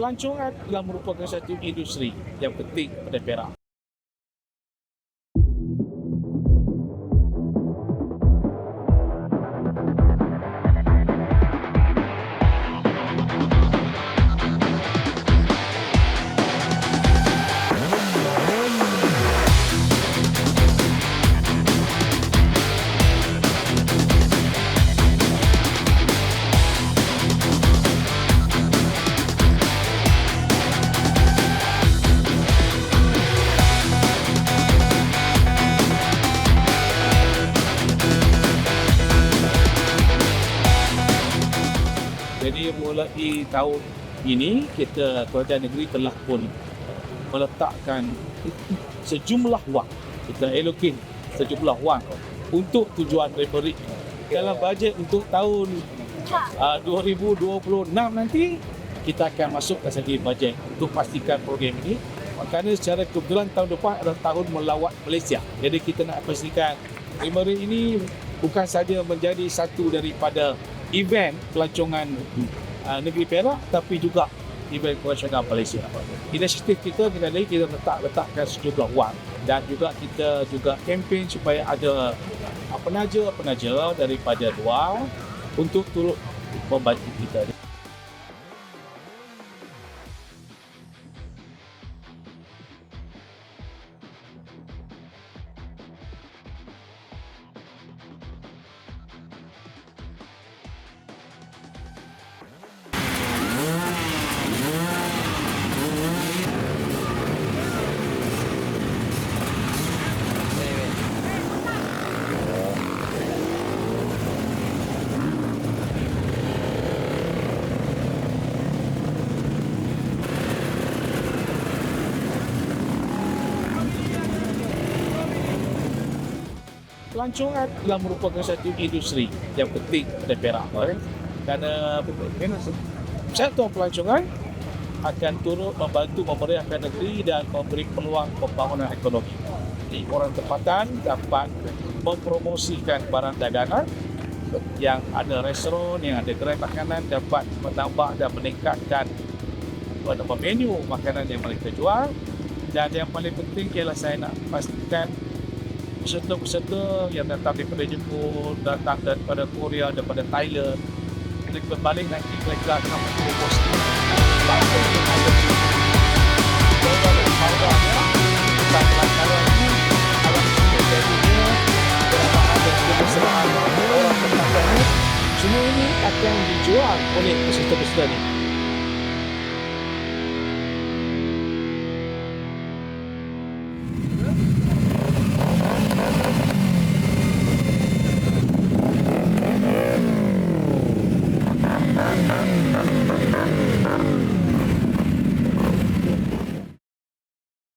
Pelancongan telah merupakan satu industri yang penting pada Perak. Mulai tahun ini kita kerajaan negeri telah pun meletakkan sejumlah wang kita allocate sejumlah wang untuk tujuan merit dalam bajet untuk tahun uh, 2026 nanti kita akan masuk ke segi bajet untuk pastikan program ini. Kerana secara kebetulan tahun depan adalah tahun melawat Malaysia. Jadi kita nak pastikan merit ini bukan saja menjadi satu daripada event pelancongan uh, negeri Perak tapi juga event pelancongan Malaysia. Inisiatif kita kita lagi kita letak letakkan sejumlah wang dan juga kita juga kempen supaya ada uh, penaja-penaja daripada luar untuk turut membantu kita. Pelancongan telah merupakan satu industri yang penting pada Perak. Kan? Kerana sektor pelancongan akan turut membantu memeriahkan negeri dan memberi peluang pembangunan ekonomi. Jadi orang tempatan dapat mempromosikan barang dagangan yang ada restoran, yang ada gerai makanan dapat menambah dan meningkatkan menu makanan yang mereka jual dan yang paling penting ialah saya nak pastikan peserta-peserta yang datang daripada Jepun, datang daripada Korea, daripada Thailand. Mereka berbalik nanti mereka akan tempatan ini semua ini akan dijual oleh peserta-peserta ini